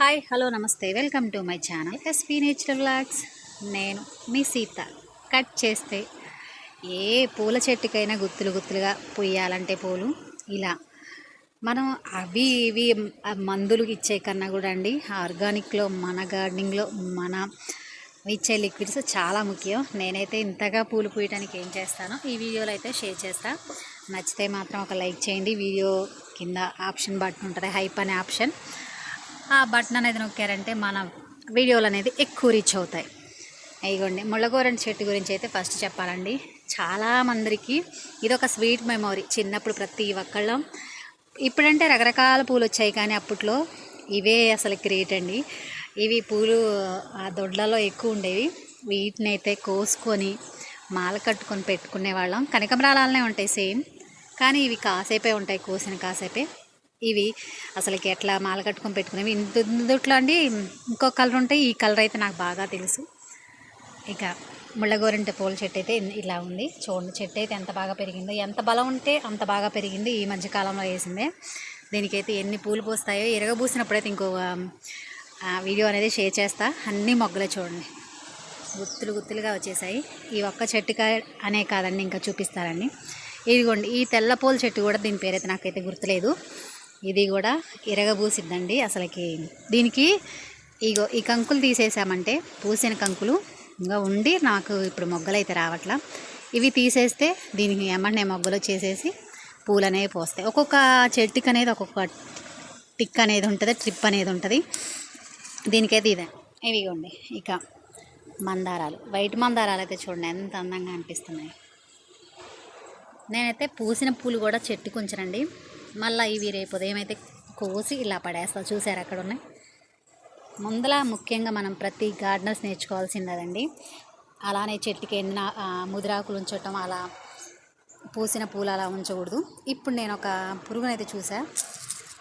Hi hello నమస్తే. Welcome to my channel SP natural blogs నేను మీ సీత కట్ చేస్తే ఏ పూల చెట్టుకైనా గుత్తులు గుత్తులుగా పొయ్యాలంటే పూలు ఇలా. మనం అవి ఇవి మందులు ఇచ్చే కన్నా కూడా అండి ఆర్గానిక్లో మన గార్డెనింగ్లో మన ఇచ్చే లిక్విడ్స్ చాలా ముఖ్యం. నేనైతే ఇంతగా పూలు పూయడానికి ఏం చేస్తానో ఈ వీడియోలో అయితే షేర్ చేస్తాను నచ్చితే మాత్రం ఒక లైక్ చేయండి. వీడియో కింద ఆప్షన్ బటన్ ఉంటుంది హైప్ అనే ఆప్షన్. ఆ బటన్ అనేది నొక్కారంటే మన వీడియోలు అనేది ఎక్కువ రీచ్ అవుతాయి. ఇదిగోండి ముళ్ళగోరని చెట్టు గురించి అయితే ఫస్ట్ చెప్పాలండి. చాలా మందికి ఇది ఒక స్వీట్ మెమొరీ చిన్నప్పుడు ప్రతి ఒక్కళ్ళం ఇప్పుడంటే రకరకాల పూలు వచ్చాయి కానీ అప్పట్లో ఇవే అసలు గ్రేట్ అండి. ఇవి పూలు ఆ దొడ్లలో ఎక్కువ ఉండేవి. వీటిని అయితే కోసుకొని మాల కట్టుకొని పెట్టుకునే వాళ్ళం. కనకమరాలనే ఉంటాయి సేమ్. కానీ ఇవి కాసేపే ఉంటాయి కోసిన కాసేపే. ఇవి అసలుకి ఎట్లా మాల కట్టుకొని పెట్టుకునేవి. ఇందుట్లో అండి ఇంకో కలర్ ఉంటాయి. ఈ కలర్ అయితే నాకు బాగా తెలుసు. ఇక ముళ్ళగోరింట పూల చెట్టు అయితే ఇలా ఉంది. చూడండి చెట్టు అయితే ఎంత బాగా పెరిగిందో ఎంత బలం ఉంటే అంత బాగా పెరిగింది ఈ మధ్యకాలంలో వేసిందే. దీనికైతే ఎన్ని పూలు పూస్తాయో ఎరగబూసినప్పుడైతే ఇంకో వీడియో అనేది షేర్ చేస్తా. అన్ని మొగ్గలే చూడండి. గుత్తులు గుత్తులుగా వచ్చేసాయి. ఈ ఒక్క చెట్టు అనే కాదండి ఇంకా చూపిస్తారండి ఇదిగోండి ఈ తెల్ల పూల చెట్టు కూడా దీని పేరైతే నాకైతే గుర్తులేదు. ఇది కూడా ఇరగబూసిద్దండి అసలుకి. దీనికి ఇగో ఈ కంకులు తీసేసామంటే పూసిన కంకులు ఇంకా ఉండి నాకు ఇప్పుడు మొగ్గలు అయితే రావట్లా. ఇవి తీసేస్తే దీనికి ఏమన్నా మొగ్గలు చేసేసి పూలు అనేవి పోస్తాయి. ఒక్కొక్క చెట్టుకి అనేది ఒక్కొక్క టిక్ అనేది ఉంటుంది ట్రిప్ అనేది ఉంటుంది. దీనికైతే ఇదే. ఇవిగోండి ఇక మందారాలు. వైట్ మందారాలు అయితే చూడండి ఎంత అందంగా అనిపిస్తున్నాయి. నేనైతే పూసిన పూలు కూడా చెట్టుకు ఉంచనండి. మళ్ళీ ఇవి రేపు ఉదయం అయితే కోసి ఇలా పడేస్తా చూసారు అక్కడ ఉన్నాయి ముందల ముఖ్యంగా మనం ప్రతి గార్డెనర్స్ నేర్చుకోవాల్సింది అదండి అలానే చెట్టుకి ఎన్న ముదిరాకులు ఉంచటం అలా పూసిన పూలు అలా ఉంచకూడదు. ఇప్పుడు నేను ఒక పురుగునైతే చూసా.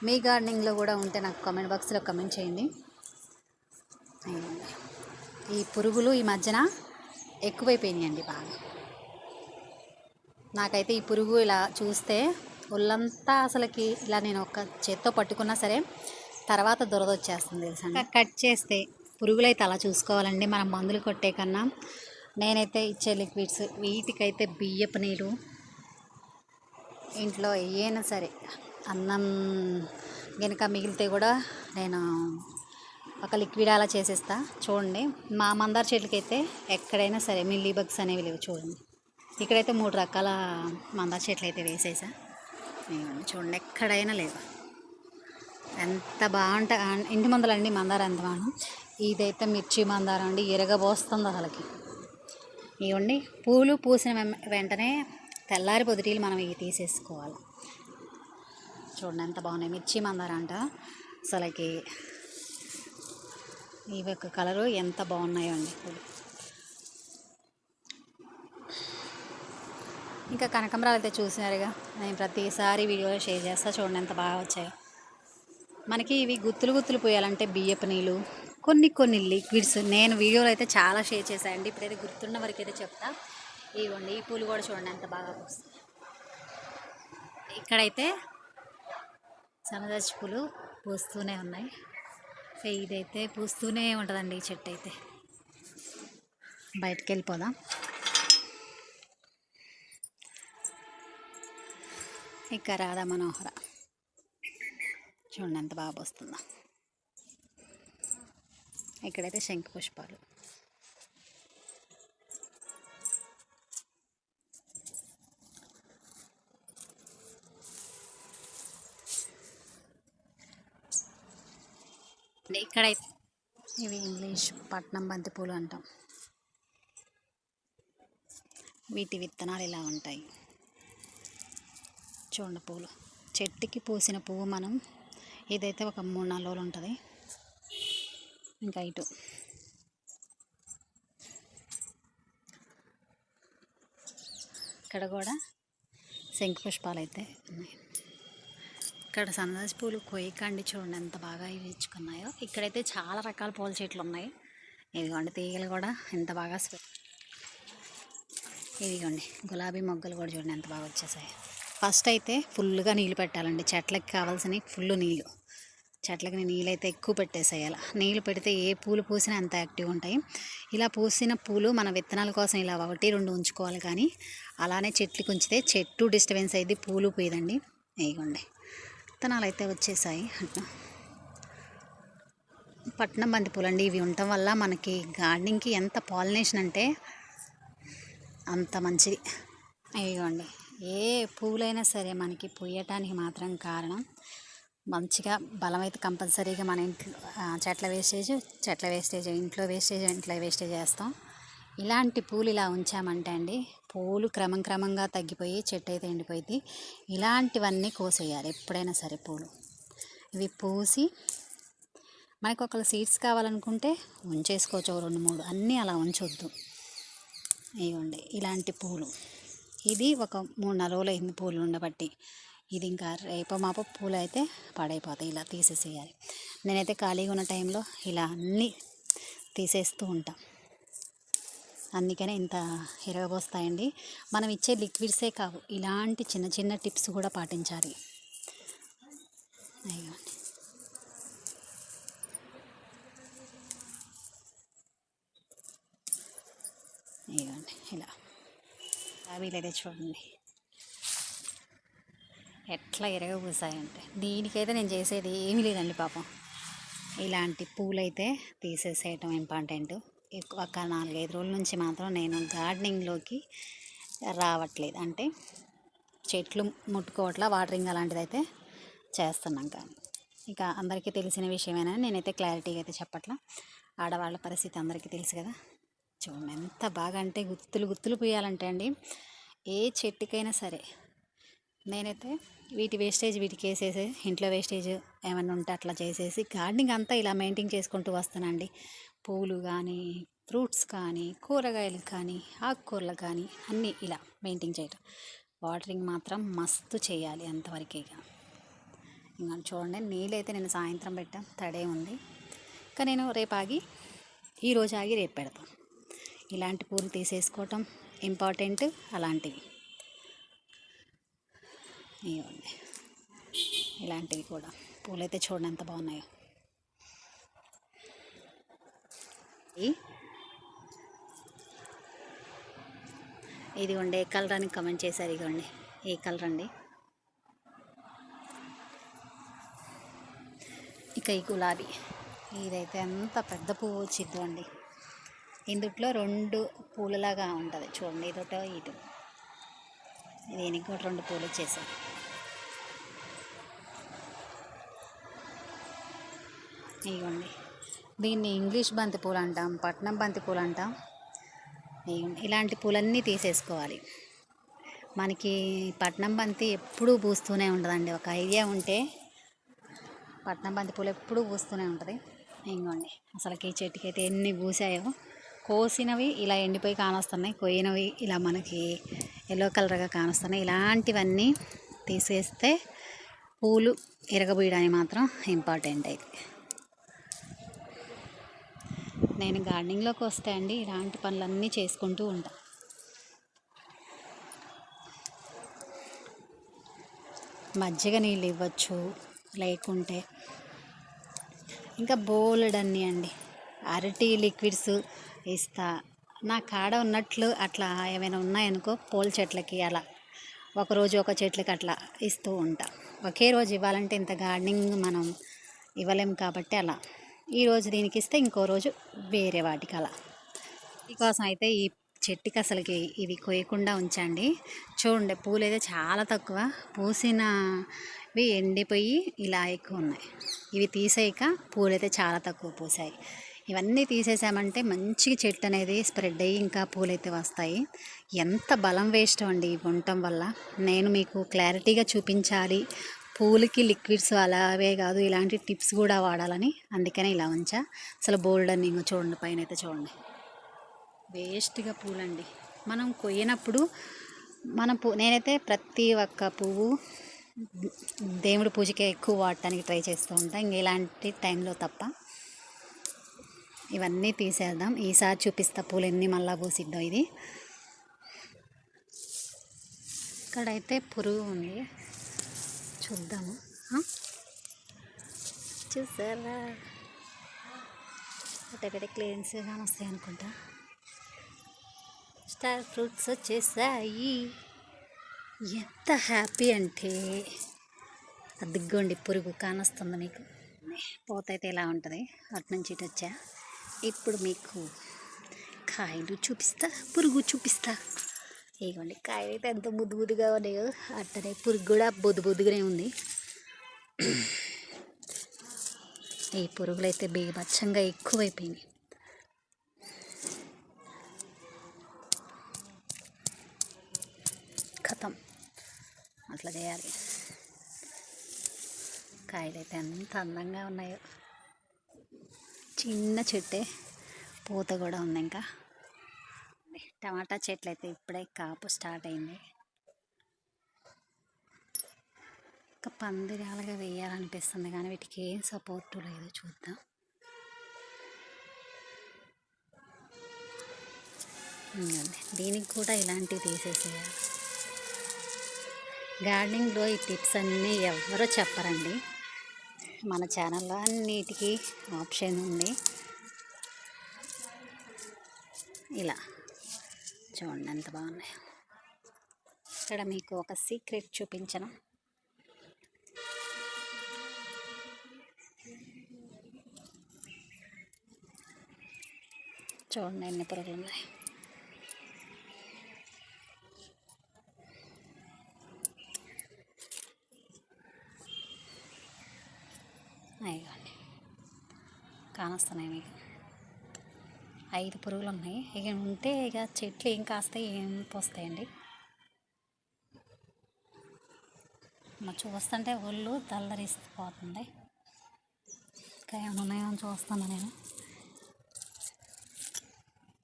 మీ గార్డెనింగ్లో కూడా ఉంటే నాకు కామెంట్ బాక్స్లో కమెంట్ చేయండి. ఈ పురుగులు ఈ మధ్యన ఎక్కువైపోయినాయండి బాగా. నాకైతే ఈ పురుగు ఇలా చూస్తే ఒళ్ళంతా అసలుకి ఇలా నేను ఒక చేత్తో పట్టుకున్నా సరే తర్వాత దురద వచ్చేస్తుంది తెలుసా కట్ చేస్తే పురుగులైతే అలా చూసుకోవాలండి. మనం మందులు కొట్టే కన్నా. నేనైతే ఇచ్చే లిక్విడ్స్ వీటికైతే బియ్యపు నీరు. ఇంట్లో ఏనా సరే అన్నం గనుక మిగిలితే కూడా నేను ఒక లిక్విడ్ అలా చేసేస్తా. చూడండి. మా మందార చెట్లకైతే ఎక్కడైనా సరే మిల్లీ బగ్స్ అనేవి లేవు చూడండి. ఇక్కడైతే మూడు రకాల మందార చెట్లు అయితే వేసేసా. ఇదిగోండి చూడండి ఎక్కడైనా లేవు. ఎంత బాగుంటా ఇంటి మందలండి మందార ఎంత బాగుంది ఇదైతే మిర్చి మందారం అండి ఇరగబోస్తుంది అసలుకి. ఇవ్వండి పూలు పూసిన వెం- వెంటనే తెల్లారి పొదిటీలు మనం ఇవి తీసేసుకోవాలి. చూడండి ఎంత బాగున్నాయి మిర్చి మందార అంట. అసలుకి ఇవి యొక్క కలరు ఎంత బాగున్నాయో అండి. పూలు ఇంకా కనకంబరాలు అయితే చూసినారుగా. నేను ప్రతిసారి వీడియోలో షేర్ చేస్తా. చూడండి ఎంత బాగా వచ్చాయో. మనకి ఇవి గుత్తులు గుత్తులు పోయాలంటే బియ్యపు నీళ్ళు కొన్ని కొన్ని లిక్విడ్స్ నేను వీడియోలో అయితే చాలా షేర్ చేశానండి. ఇప్పుడైతే గుర్తున్న వరకు అయితే చెప్తా. ఇవ్వండి. ఈ పూలు కూడా చూడండి ఎంత బాగా పూస్తాయి. ఇక్కడైతే సన్నజాజి పూలు పూస్తూనే ఉన్నాయి. సో ఇదైతే పూస్తూనే ఉంటుందండి ఈ చెట్టు అయితే. బయటకు వెళ్ళిపోదాం. ఇక రాధా మనోహర. చూడండి ఎంత బాగా వస్తుందో ఇక్కడైతే శంఖ పుష్పాలు. ఇక్కడైతే ఇవి ఇంగ్లీష్ పట్నం బంతి పూలు అంటాం. వీటి విత్తనాలు ఇలా ఉంటాయి. చూడండి పూలు. చెట్టుకి పూసిన పువ్వు మనం ఇదైతే ఒక మూడు నాలుగు రోజులు ఉంటుంది. ఇంకా ఇటు. ఇక్కడ కూడా శంఖ పుష్పాలు అయితే ఉన్నాయి. ఇక్కడ సన్నజ పూలు కొయ్యకండి చూడండి ఎంత బాగా ఇవి ఇచ్చుకున్నాయో. ఇక్కడైతే చాలా రకాల పూల చెట్లు ఉన్నాయి. ఇదిగోండి తీగలు కూడా ఎంత బాగా ఇదిగోండి గులాబీ మొగ్గలు కూడా చూడండి ఎంత బాగా వచ్చేసాయి. ఫస్ట్ అయితే ఫుల్గా నీళ్ళు పెట్టాలండి. చెట్లకి కావాల్సినవి ఫుల్ నీళ్ళు. చెట్లకి నీళ్ళైతే ఎక్కువ పెట్టేసేయాలి. నీళ్ళు పెడితే ఏ పూలు పూసినా అంత యాక్టివ్ ఉంటాయి. ఇలా పూసిన పూలు మన విత్తనాల కోసం ఇలా ఒకటి రెండు ఉంచుకోవాలి కానీ అలానే చెట్లకి ఉంచితే చెట్టు డిస్టర్బెన్స్ అయింది పూలు పోయేదండి. ఇగోండి. విత్తనాలు అయితే వచ్చేసాయి. అట్లా పట్నం బంతి పూలు అండి ఇవి ఉండటం వల్ల మనకి గార్డెనింగ్కి ఎంత పాలినేషన్ అంటే అంత మంచిది. ఇదిగోండి ఏ పూలైనా సరే మనకి పూయటానికి మాత్రం కారణం మంచిగా బలం అయితే కంపల్సరీగా మన ఇంట్లో చెట్ల వేస్టేజ్ చెట్ల వేస్టేజ్ ఇంట్లో వేస్టేజ్ ఇంట్లో వేస్టేజ్ చేస్తాం ఇలాంటి పూలు ఇలా ఉంచామంటే అండి పూలు క్రమం క్రమంగా తగ్గిపోయి చెట్టు అయితే ఎండిపోయింది ఇలాంటివన్నీ కోసేయాలి ఎప్పుడైనా సరే పూలు. ఇవి పూసి మనకు ఒకళ్ళు సీడ్స్ కావాలనుకుంటే ఉంచేసుకోవచ్చు రెండు మూడు అన్నీ అలా ఉంచొద్దు. ఇవ్వండి ఇలాంటి పూలు. ఇది ఒక మూడు నాలుగు రోజులు అయింది పూలు ఉండబట్టి. ఇది ఇంకా రేపో మాప పూలు అయితే పాడైపోతాయి ఇలా తీసేసేయాలి. నేనైతే ఖాళీగా ఉన్న టైంలో ఇలా అన్నీ తీసేస్తూ ఉంటాం. అందుకనే ఇంత ఎరగబోస్తాయండి. మనం ఇచ్చే లిక్విడ్సే కావు. ఇలాంటి చిన్న చిన్న టిప్స్ కూడా పాటించాలి అయ్యండి ఇవ్వండి ఇలా వీలైతే చూడండి. ఎట్లా ఎరగబూసాయంటే. దీనికైతే నేను చేసేది ఏమీ లేదండి పాపం. ఇలాంటి పూలైతే తీసేసేయటం ఇంపార్టెంట్. ఎక్కువ ఒక నాలుగైదు రోజుల నుంచి మాత్రం నేను గార్డెనింగ్లోకి రావట్లేదు. అంటే చెట్లు ముట్టుకోవట్లా వాటరింగ్ అలాంటిది అయితే చేస్తున్నాం కానీ. ఇక అందరికీ తెలిసిన విషయమేనా? నేనైతే క్లారిటీగా అయితే చెప్పట్లా. ఆడవాళ్ళ పరిస్థితి అందరికీ తెలుసు కదా. చూడండి ఎంత బాగా అంటే గుత్తులు గుత్తులు పోయాలంటే అండి. ఏ చెట్టుకైనా సరే నేనైతే వీటి వేస్టేజ్ వీటికి వేసేసి ఇంట్లో వేస్టేజ్ ఏమైనా ఉంటే అట్లా చేసేసి గార్డెనింగ్ అంతా ఇలా మెయింటైన్ చేసుకుంటూ వస్తానండి. పూలు కానీ ఫ్రూట్స్ కానీ కూరగాయలు కానీ ఆకుకూరలు కానీ అన్నీ ఇలా మెయింటైన్ చేయటం. వాటరింగ్ మాత్రం మస్తు చేయాలి అంతవరకే ఇక. ఇంకా చూడండి నీళ్ళైతే నేను సాయంత్రం పెట్టా తడే ఉంది. ఇంకా నేను రేపు ఆగి ఈరోజు ఆగి రేపు పెడతాను ఇలాంటి పూలు తీసేసుకోవటం ఇంపార్టెంట్ అలాంటివి. ఇవ్వండి. ఇలాంటివి కూడా. పూలైతే చూడండి ఎంత బాగున్నాయో. ఈ- ఇది ఉండే కలర్ అని కమెంట్ చేశారు ఇగోండి ఏ కలర్ అండి? ఇక ఈ గులాబీ. ఇదైతే అంత పెద్ద పువ్వు వచ్చిందో అండి. ఇందుట్లో రెండు పూలలాగా ఉంటుంది. చూడండి ఇదొకటో ఇటు. దీనికి కూడా రెండు పూలు వచ్చేసాయి ఇవ్వండి దీన్ని ఇంగ్లీష్ బంతి పూలు అంటాం పట్నం బంతి పూలు అంటాం ఇలాంటి పూలన్నీ తీసేసుకోవాలి. మనకి పట్నం బంతి ఎప్పుడూ పూస్తూనే ఉంటుందండి. ఒక ఐడియా ఉంటే పట్నం బంతి పూలు ఎప్పుడూ పూస్తూనే ఉంటుంది. ఇంకోండి అసలుకి ఈ చెట్టుకి అయితే ఎన్ని పూసాయో. కోసినవి ఇలా ఎండిపోయి కానొస్తున్నాయి. కోయినవి ఇలా మనకి ఎల్లో కలర్గా కానొస్తున్నాయి. ఇలాంటివన్నీ తీసేస్తే పూలు ఎరగబోయడానికి మాత్రం ఇంపార్టెంట్ అయితే నేను గార్డెనింగ్లోకి వస్తే అండి ఇలాంటి పనులన్నీ చేసుకుంటూ ఉంటాను మజ్జిగ నీళ్ళు ఇవ్వచ్చు లేకుంటే ఇంకా బోలెడ్ అన్నీ అండి. అరటి లిక్విడ్స్ ఇస్తా. నా కాడ ఉన్నట్లు అట్లా ఏమైనా ఉన్నాయనుకో పూల చెట్లకి అలా. ఒకరోజు ఒక చెట్లకి అట్లా ఇస్తూ ఉంటా. ఒకే రోజు ఇవ్వాలంటే ఇంత గార్డెనింగ్ మనం ఇవ్వలేం కాబట్టి అలా. ఈరోజు దీనికి ఇస్తే ఇంకో రోజు వేరే వాటికి అలా. కోసం అయితే ఈ చెట్టుకి అసలుకి ఇవి కొయ్యకుండా ఉంచండి. చూడండి పూలు అయితే చాలా తక్కువ. పూసినవి ఎండిపోయి ఇలా ఎక్కువ ఉన్నాయి. ఇవి తీసేయక పూలు అయితే చాలా తక్కువ పూసాయి. ఇవన్నీ తీసేసామంటే మంచిగా చెట్టు అనేది స్ప్రెడ్ అయ్యి ఇంకా పూలైతే వస్తాయి. ఎంత బలం వేస్ట్ అండి ఇవి ఉండటం వల్ల. నేను మీకు క్లారిటీగా చూపించాలి. పూలకి లిక్విడ్స్ అలావే కాదు ఇలాంటి టిప్స్ కూడా వాడాలని అందుకనే ఇలా ఉంచా. అసలు బోల్డ్ అని చూడండి పైన అయితే చూడండి. వేస్ట్గా పూలండి. మనం కొయ్యనప్పుడు మన పూ నేనైతే ప్రతి ఒక్క పువ్వు దేవుడి పూజకే ఎక్కువ వాడటానికి ట్రై చేస్తూ ఉంటాను ఇంక ఇలాంటి టైంలో తప్ప ఇవన్నీ తీసేద్దాం. ఈసారి చూపిస్తా పూలు ఎన్ని మళ్ళా పూసిద్దాం ఇది. ఇక్కడైతే పురుగు ఉంది. చూద్దాము. చూసారా? ఒకటి క్లీన్స్ కానీ వస్తాయి అనుకుంటా. స్టార్ ఫ్రూట్స్ వచ్చేసాయి. ఎంత హ్యాపీ అంటే. అదిగోండి పురుగు కానొస్తుంది మీకు. పోతైతే ఇలా ఉంటుంది? అటు నుంచి ఇటు వచ్చా? ఇప్పుడు మీకు కాయలు చూపిస్తా పురుగు చూపిస్తా. ఇగోండి కాయలు అయితే ఎంత బుద్ధి బుద్ధిగా ఉన్నాయో అట్టనే పురుగు కూడా బొద్దు బుద్ధిగానే ఉంది. ఈ పురుగులు అయితే బీభత్సంగా ఎక్కువైపోయినాయి. కథం. అట్లా చేయాలి. కాయలు అయితే ఎంత అందంగా ఉన్నాయో. చిన్న చెట్టే. పూత కూడా ఉంది ఇంకా. టమాటా చెట్లు అయితే ఇప్పుడే కాపు స్టార్ట్ అయింది. ఇంకా పందిరాలుగా వేయాలనిపిస్తుంది కానీ వీటికి ఏం సపోర్ట్ లేదు చూద్దాం. దీనికి కూడా ఇలాంటివి తీసేసేయాలి. గార్డెనింగ్లో ఈ టిప్స్ అన్నీ ఎవరో చెప్పరండి. మన ఛానల్లో అన్నిటికీ ఆప్షన్ ఉంది. ఇలా. చూడండి ఎంత బాగున్నాయి. ఇక్కడ మీకు ఒక సీక్రెట్ చూపించను. చూడండి ఎన్ని పురుగులు ఉన్నాయి. అయ్యండి కానొస్తున్నాయి మీకు. ఐదు పురుగులు ఉన్నాయి ఇక ఉంటే ఇక చెట్లు ఏం కాస్తాయి ఏం పోస్తాయండి? మా చూస్తుంటే ఒళ్ళు దల్లరిసిపోతుంది ఇంకా ఏమైనా ఉన్నాయో చూస్తాను నేను.